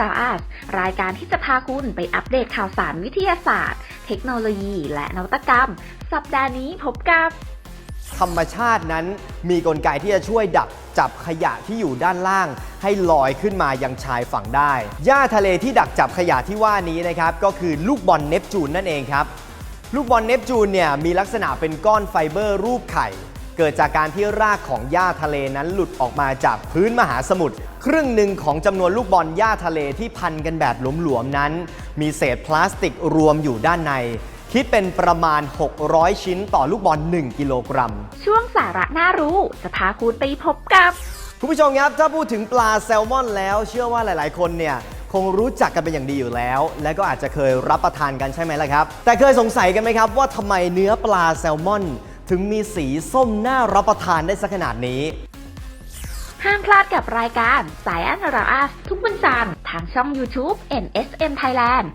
ราอัสรายการที่จะพาคุณไปอัปเดตข่าวสารวิทยาศาสตร์ เทคโนโลยี และนวัตกรรม สัปดาห์นี้พบกับ ธรรมชาตินั้นมีกลไกที่จะช่วยดักจับขยะที่อยู่ด้านล่าง ให้ลอยขึ้นมายังชายฝั่งได้ หญ้าทะเลที่ดักจับขยะที่ว่านี้นะครับ ก็คือลูกบอลเนปจูนนั่นเองครับ ลูกบอลเนปจูนเนี่ยมีลักษณะเป็นก้อนไฟเบอร์รูปไข่ เกิดจากการที่รากของหญ้าทะเลนั้นหลุดออกมาจากพื้นมหาสมุทรครึ่งหนึ่งของจำนวนลูกบอลหญ้าทะเลที่พันกันแบบหลวมๆนั้น มีเศษพลาสติกรวมอยู่ด้านใน คิดเป็นประมาณ 600 ชิ้นต่อลูกบอล 1 กิโลกรัม ช่วงสาระน่ารู้จะพาคุณไปพบกับ คุณผู้ชมครับ ถ้าพูดถึงปลาแซลมอนแล้ว เชื่อว่าหลายๆ คนเนี่ยคงรู้จักกันเป็นอย่างดีอยู่แล้ว และก็อาจจะเคยรับประทานกันใช่ไหมล่ะครับ แต่เคยสงสัยกันไหมครับว่าทำไมเนื้อปลาแซลมอน ถึงมีสีส้มน่ารับประทานได้สักขนาดนี้ ห้ามพลาดกับรายการสายอันราอัสทุกวันจันทร์ทางช่อง YouTube NSM Thailand